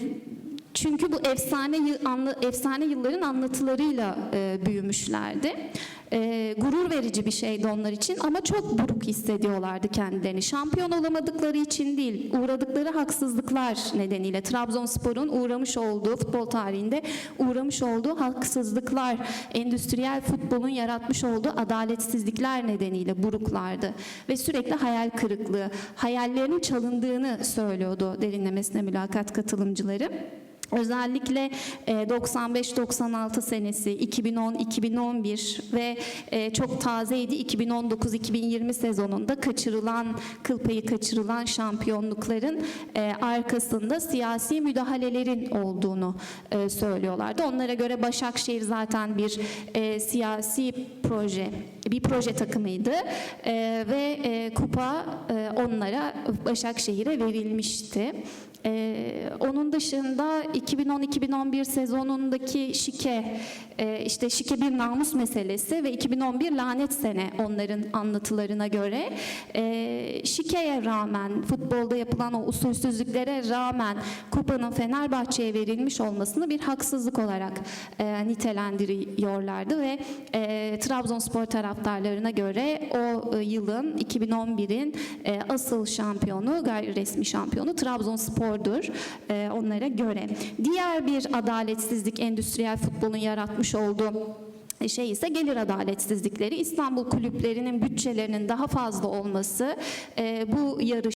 you çünkü bu efsane efsane yılların anlatılarıyla e, büyümüşlerdi. E, gurur verici bir şeydi onlar için ama çok buruk hissediyorlardı kendilerini. Şampiyon olamadıkları için değil, uğradıkları haksızlıklar nedeniyle Trabzonspor'un uğramış olduğu futbol tarihinde uğramış olduğu haksızlıklar, endüstriyel futbolun yaratmış olduğu adaletsizlikler nedeniyle buruklardı ve sürekli hayal kırıklığı, hayallerinin çalındığını söylüyordu derinlemesine mülakat katılımcıları. Özellikle e, 95-96 senesi, 2010-2011 ve e, çok tazeydi 2019-2020 sezonunda kaçırılan, kıl payı kaçırılan şampiyonlukların e, arkasında siyasi müdahalelerin olduğunu e, söylüyorlardı. Onlara göre Başakşehir zaten bir e, siyasi proje, bir proje takımıydı E, ve e, kupa e, onlara Başakşehir'e verilmişti. Ee, onun dışında 2010-2011 sezonundaki şike, e, işte şike bir namus meselesi ve 2011 lanet sene onların anlatılarına göre e, şikeye rağmen, futbolda yapılan o usulsüzlüklere rağmen kupanın Fenerbahçe'ye verilmiş olmasını bir haksızlık olarak e, nitelendiriyorlardı ve e, Trabzonspor taraftarlarına göre o e, yılın 2011'in e, asıl şampiyonu, gayri resmi şampiyonu Trabzonspor'dur e, onlara göre. Diğer bir adaletsizlik endüstriyel futbolun yaratmış olduğu şey ise gelir adaletsizlikleri. İstanbul kulüplerinin bütçelerinin daha fazla olması e, bu yarış